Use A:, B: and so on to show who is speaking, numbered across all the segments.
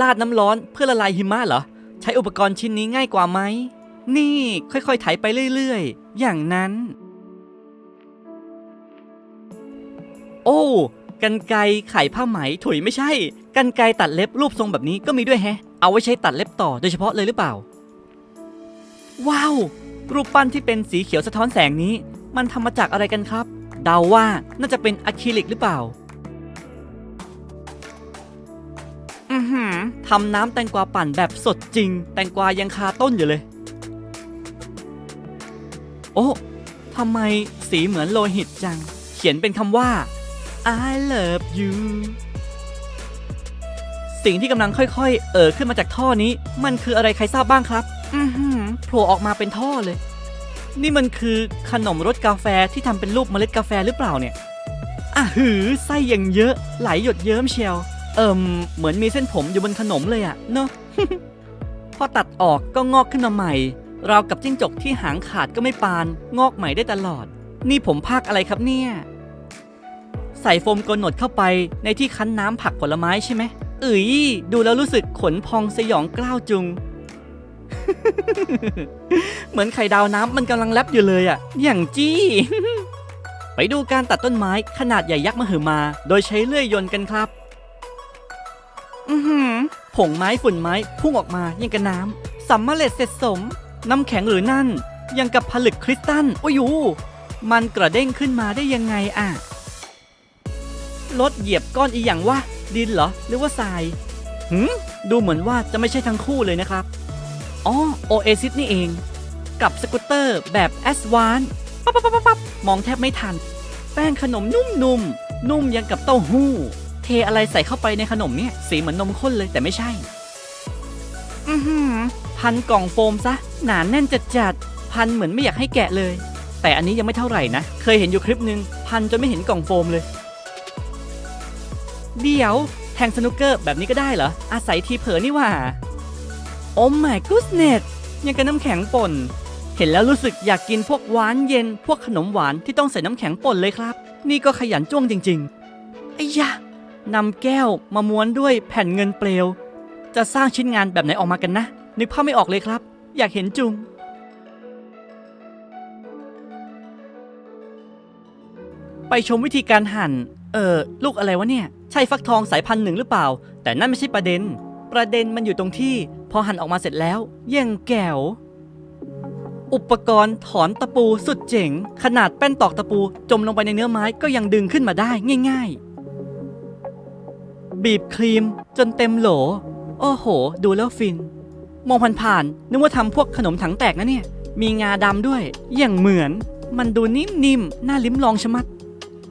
A: ลาดน้ำร้อนเพื่อละลายหิมะเหรอ ใช้อุปกรณ์ชิ้นนี้ง่ายกว่าไหม นี่ค่อยๆไถไปเรื่อยๆ อย่างนั้น โอ้กันไกไขผ้าไหมถุยไม่ใช่ กันไกตัดเล็บรูปทรงแบบนี้ก็มีด้วยแฮะ เอาไว้ใช้ตัดเล็บต่อโดยเฉพาะเลยหรือเปล่า ว้าว รูปปั้นที่เป็นสีเขียวสะท้อนแสงนี้ มันทำมาจากอะไรกันครับ เดาว่าน่าจะเป็นอะคริลิกหรือเปล่า ทำน้ำแตงกวาปั่นแบบสดจริง แตงกวายังคาต้นอยู่เลย โอ้ทำไมสีเหมือนโลหิตจัง เขียนเป็นคำว่า I love you สิ่งที่กำลังค่อยๆ เอ่อขึ้นมาจากท่อนี้ มันคืออะไรใครทราบบ้างครับ อือหือโผล่ออกมาเป็นท่อเลย นี่มันคือขนมรสกาแฟที่ทำเป็นรูปเมล็ดกาแฟหรือเปล่าเนี่ยอะหือไส้อย่างเยอะ ไหลหยดเยิ้มเชียว เอิมเหมือนมีเส้นผมอยู่บนขนมเลยอะเนาะ พอตัดออกก็งอกขึ้นมาใหม่ราวกับจิ้งจกที่หางขาดก็ไม่ปาน งอกใหม่ได้ตลอด นี่ผมภาคอะไรครับเนี่ย ใส่โฟมกนหนวดเข้าไปในที่คั้นน้ำผักผลไม้ใช่ไหมเอ้ยดูแล้วรู้สึกขนพองสยองกล้าวจุง เหมือนไข่ดาวน้ำมันกำลังแลบอยู่เลยอะอย่างจี้ ไปดูการตัดต้นไม้ขนาดใหญ่ยักษ์มหึมา โดยใช้เลื่อยยนต์กันครับ อือหือผงไม้ฝุ่นไม้พุ่งออกมายังกับน้ำสำมะเร็จเสร็จสม น้ำแข็งหรือนั่น ยังกับผลึกคริสตัลโอ้ยูมันกระเด้งขึ้นมาได้ยังไงอะรถเหยียบก้อนอีหยังวะดินเหรอ หรือว่าทรายหืมดูเหมือนว่าจะไม่ใช่ทั้งคู่เลยนะครับ อ๋อโอเอซิสนี่เอง กับสกูตเตอร์แบบแอสวานปั๊บปั๊บปั๊บปั๊บมองแทบไม่ทัน แป้งขนมนุ่มๆนุ่มยังกับเต้าหู้ เทอะไรใส่เข้าไปในขนมเนี่ย สีเหมือนนมข้นเลยแต่ไม่ใช่ อือหือ พันกล่องโฟมซะ หนาแน่นจัดจัดพันเหมือนไม่อยากให้แกะเลย แต่อันนี้ยังไม่เท่าไหร่นะ เคยเห็นอยู่คลิปหนึ่งพันจนไม่เห็นกล่องโฟมเลย เดี๋ยวแทงสนุกเกอร์แบบนี้ก็ได้เหรอ อาศัยทีเผลอนี่หว่าโอ้ my goodness ยังกับน้ำแข็งป่น เห็นแล้วรู้สึกอยากกินพวกหวานเย็น พวกขนมหวานที่ต้องใส่น้ำแข็งป่นเลยครับ นี่ก็ขยันจ้วงจริงๆไอ้ยะ นำแก้วมาม้วนด้วยแผ่นเงินเปลว จะสร้างชิ้นงานแบบไหนออกมากันนะ นึกภาพไม่ออกเลยครับ อยากเห็นจุง ไปชมวิธีการหั่น เออลูกอะไรวะเนี่ย ใช่ฟักทองสายพันธุ์หนึ่งหรือเปล่า แต่นั่นไม่ใช่ประเด็น ประเด็นมันอยู่ตรงที่ พอหั่นออกมาเสร็จแล้วยังแก้วอุปกรณ์ถอนตะปูสุดเจ๋ง ขนาดแป้นตอกตะปูจมลงไปในเนื้อไม้ก็ยังดึงขึ้นมาได้ง่าย ๆ บีบครีม จนเต็มโหล โอ้โห ดูแล้วฟิน มองผ่านๆนึกว่าทำพวกขนมถังแตกนะเนี่ย มีงาดำด้วย อย่างเหมือน มันดูนิ่มๆน่าลิ้มลองชะมัด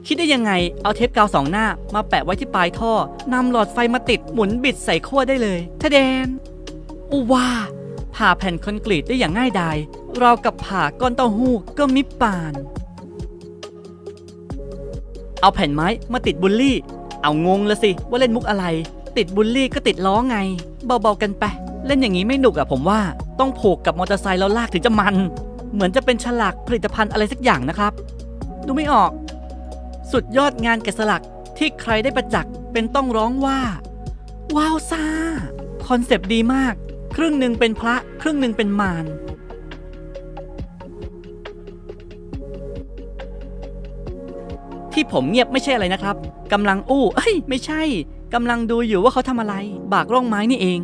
A: คิดได้ยังไง เอาเทปกาวสองหน้า มาแปะไว้ที่ปลายท่อนำหลอดไฟมาติดหมุนบิดใส่ขั้วได้เลยทะแดนอุว้าผ่าแผ่นคอนกรีตได้อย่างง่ายดายเรากับผ่าก้อนเต้าหู้ก็มิปาน เอาแผ่นไม้มาติดบุลลี่ เอางงละสิ ว่าเล่นมุกอะไร ติดบุลลี่ก็ติดล้อไง เบาๆกันไป เล่นอย่างนี้ไม่หนุกอะผมว่าต้องผูกกับมอเตอร์ไซค์แล้วลากถึงจะมัน เหมือนจะเป็นฉลากผลิตภัณฑ์อะไรสักอย่างนะครับ ดูไม่ออก สุดยอดงานแกะสลักที่ใครได้ประจักษ์เป็นต้องร้องว่า ว้าวซ่า คอนเซปต์ดีมาก ครึ่งหนึ่งเป็นพระ ครึ่งหนึ่งเป็นมาร ที่ผมเงียบไม่ใช่อะไรนะครับกำลังอู้ เอ้ย ไม่ใช่กำลังดูอยู่ว่าเขาทำอะไร บากร่องไม้นี่เอง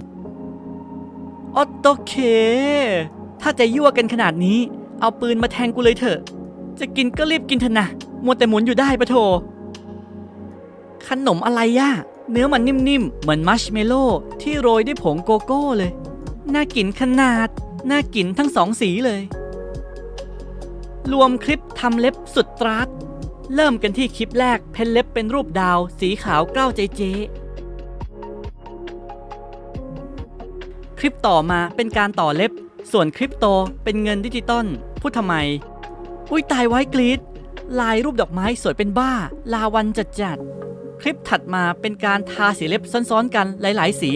A: ออโตเค ถ้าจะยั่วกันขนาดนี้ เอาปืนมาแทงกูเลยเถอะ จะกินก็รีบกินเถอะนะมัวแต่หมุนอยู่ได้ปะโถขนมอะไรย่ะเนื้อมันนิ่มๆ เหมือนมัชเมลโล่ที่โรยด้วยผงโกโก้เลย น่ากินขนาด น่ากินทั้งสองสีเลย รวมคลิปทำเล็บสุดตราด เริ่มกันที่คลิปแรกเพ้นเล็บเป็นรูปดาว สีขาวเกล้าใจเจ๊คลิปต่อมาเป็นการต่อเล็บ ส่วนคลิปโตเป็นเงินดิจิตอลพูดทำไม อุ้ยตายไว้กรีดลายรูปดอกไม้สวยเป็นบ้า ลาวันจัดจัดคลิปถัดมาเป็นการทาสีเล็บซ้อนๆกันหลาย ๆ สี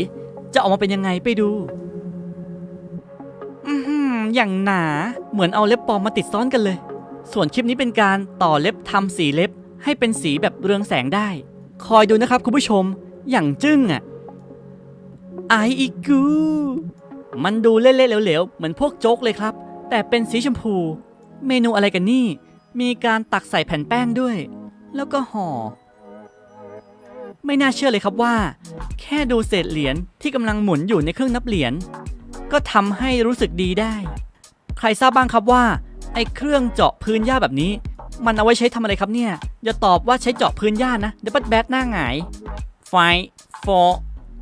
A: จะออกมาเป็นยังไงไปดูอือหืออย่างหนาเหมือนเอาเล็บปลอมมาติดซ้อนกันเลย ส่วนคลิปนี้เป็นการต่อเล็บทำสีเล็บ ให้เป็นสีแบบเรืองแสงได้ คอยดูนะครับคุณผู้ชม อย่างจึ้งอะไออีกู มันดูเละๆเหลวๆ เหมือนพวกโจ๊กเลยครับ แต่เป็นสีชมพู เมนูอะไรกันนี่ มีการตักใส่แผ่นแป้งด้วย แล้วก็ห่อ ไม่น่าเชื่อเลยครับว่า แค่ดูเศษเหรียญที่กำลังหมุนอยู่ในเครื่องนับเหรียญก็ทำให้รู้สึกดีได้ ใครทราบบ้างครับว่า ไอเครื่องเจาะพื้นหญ้าแบบนี้ มันเอาไว้ใช้ทำอะไรครับเนี่ย อย่าตอบว่าใช้เจาะพื้นหญ้านะเดี๋ยวปัดแบดหน้าหงาย five four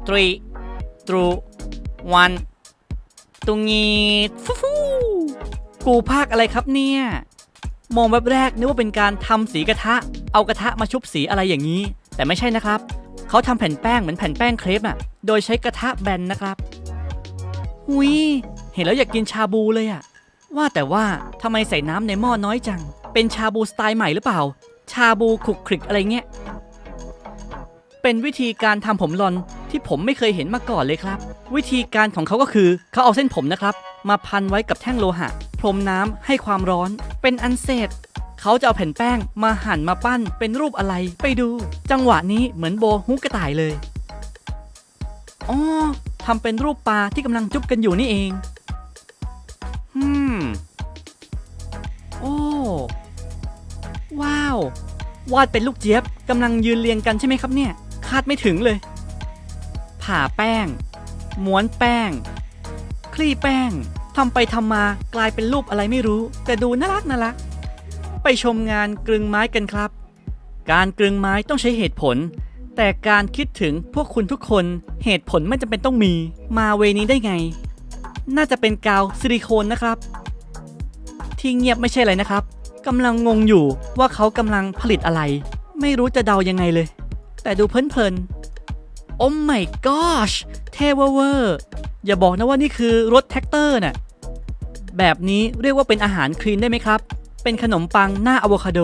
A: three two one ตุงงีดฟูฟูกูภาคอะไรครับเนี่ย มองแบบแรกนึกว่าเป็นการทำสีกระทะ เอากระทะมาชุบสีอะไรอย่างนี้ แต่ไม่ใช่นะครับ เขาทำแผ่นแป้งเหมือนแผ่นแป้งเครปอะโดยใช้กระทะแบนนะครับหุยเห็นแล้วอยากกินชาบูเลยอะ ว่าแต่ว่าทำไมใส่น้ำในหม้อน้อยจัง เป็นชาบูสไตล์ใหม่หรือเปล่า ชาบูคลุกคลิกอะไรเงี้ย เป็นวิธีการทำผมลอนที่ผมไม่เคยเห็นมาก่อนเลยครับ วิธีการของเขาก็คือเขาเอาเส้นผมนะครับ มาพันไว้กับแท่งโลหะ พรมน้ำให้ความร้อน เป็นอันเสร็จเขาจะเอาแผ่นแป้งมาหั่นมาปั้นเป็นรูปอะไรไปดู จังหวะนี้เหมือนโบฮุกกระต่ายเลยอ๋อทำเป็นรูปปลาที่กำลังจุ๊บกันอยู่นี่เอง ว้าว วาดเป็นลูกเจี๊ยบกำลังยืนเรียงกันใช่ไหมครับเนี่ย คาดไม่ถึงเลย ผ่าแป้ง ม้วนแป้ง คลี่แป้งทำไปทำมากลายเป็นรูปอะไรไม่รู้ แต่ดูน่ารักน่ารัก ไปชมงานกลึงไม้กันครับ การกลึงไม้ต้องใช้เหตุผล แต่การคิดถึงพวกคุณทุกคนเหตุผลไม่จำเป็นต้องมี มาเวนี้ได้ไง น่าจะเป็นกาวซิลิโคนนะครับ ที่เงียบไม่ใช่อะไรนะครับ กำลังงงอยู่ว่าเขากำลังผลิตอะไร ไม่รู้จะเดายังไงเลย แต่ดูเพลินๆโอ้ my gosh เทวร์เวอร์อย่าบอกนะว่านี่คือรถแท็กเตอร์น่ะแบบนี้เรียกว่าเป็นอาหารคลีนได้ไหมครับ เป็นขนมปังหน้าอะโวคาโด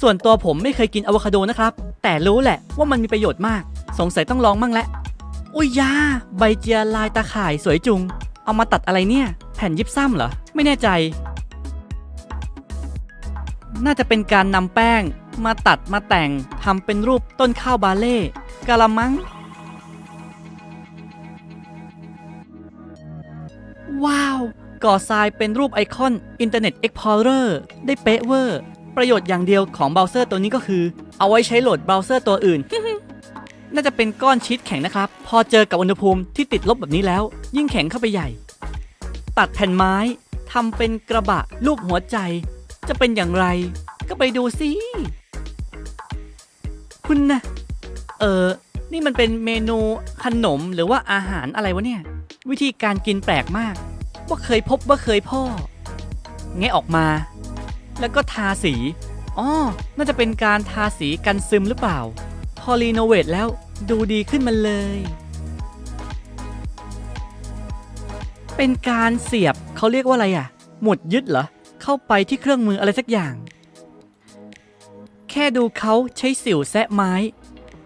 A: ส่วนตัวผมไม่เคยกินอะโวคาโดนะครับ แต่รู้แหละว่ามันมีประโยชน์มาก สงสัยต้องลองมั่งแหละอุ้ยยา ใบเจียลายตาข่ายสวยจุง เอามาตัดอะไรเนี่ย แผ่นยิบซ้ำเหรอ ไม่แน่ใจ น่าจะเป็นการนำแป้ง มาตัดมาแต่งทำเป็นรูปต้นข้าวบาเล่กะละมัง ว้าว ก่อทรายเป็นรูปไอคอน Internet Explorer ได้เป๊ะเวอร์ ประโยชน์อย่างเดียวของเบราว์เซอร์ตัวนี้ก็คือ เอาไว้ใช้โหลดเบราว์เซอร์ตัวอื่น น่าจะเป็นก้อนชีสแข็งนะครับ พอเจอกับอุณหภูมิที่ติดลบแบบนี้แล้ว ยิ่งแข็งเข้าไปใหญ่ ตัดแผ่นไม้ทำเป็นกระบะรูปหัวใจ จะเป็นอย่างไร ก็ไปดูสิ คุณนะเออ นี่มันเป็นเมนูขนมหรือว่าอาหารอะไรวะเนี่ย วิธีการกินแปลกมาก ว่าเคยพบว่าเคยพ่อ แงะออกมา แล้วก็ทาสีอ๋อน่าจะเป็นการทาสีกันซึมหรือเปล่า พอรีโนเวทแล้วดูดีขึ้นมาเลย เป็นการเสียบเขาเรียกว่าอะไรอะ หมุดยึดเหรอ เข้าไปที่เครื่องมืออะไรสักอย่าง แค่ดูเขาใช้สิวแซะไม้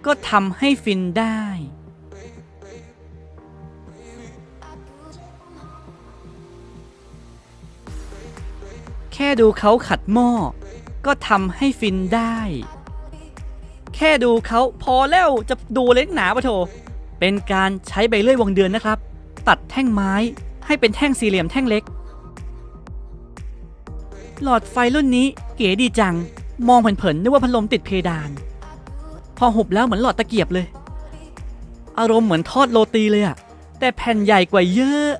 A: ก็ทำให้ฟินได้ แค่ดูเขาขัดหม้อ ก็ทำให้ฟินได้ แค่ดูเขาพอแล้วจะดูเล็กหนาปะโถเป็นการใช้ใบเลื่อยวงเดือนนะครับ ตัดแท่งไม้ให้เป็นแท่งสี่เหลี่ยมแท่งเล็ก หลอดไฟรุ่นนี้เก๋ดีจัง มองเผินๆนึกว่าพัดลมติดเพดาน พอหุบแล้วเหมือนหลอดตะเกียบเลย อารมณ์เหมือนทอดโรตีเลยอะแต่แผ่นใหญ่กว่าเยอะ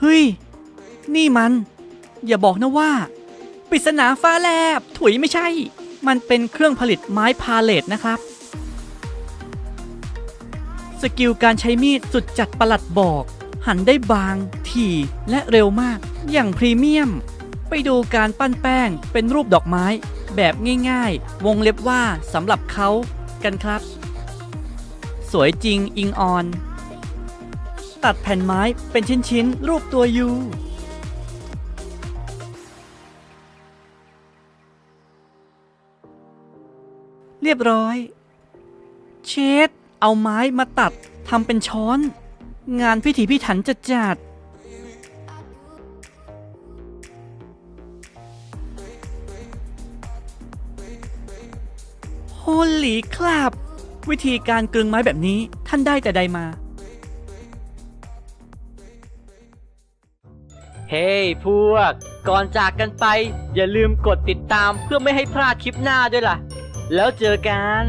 A: เฮ้ย นี่มัน อย่าบอกนะว่า ปริศนาฟ้าแลบ ถุยไม่ใช่ มันเป็นเครื่องผลิตไม้พาเลตนะครับ สกิลการใช้มีดสุดจัดประหลัดบอก หันได้บาง ถี่และเร็วมาก อย่างพรีเมียม ไปดูการปั้นแป้งเป็นรูปดอกไม้ แบบง่ายๆ วงเล็บว่าสำหรับเขากันครับ สวยจริงอิงออน ตัดแผ่นไม้เป็นชิ้นๆ รูปตัวยูเรียบร้อย เชดเอาไม้มาตัดทำเป็นช้อน งานพิถีพิถันจัดจัดโฮลีครับ วิธีการกลึงไม้แบบนี้ท่านได้แต่ใดมา
B: เฮ้ hey, พวก ก่อนจากกันไป อย่าลืมกดติดตามเพื่อไม่ให้พลาดคลิปหน้าด้วยล่ะ แล้วเจอกัน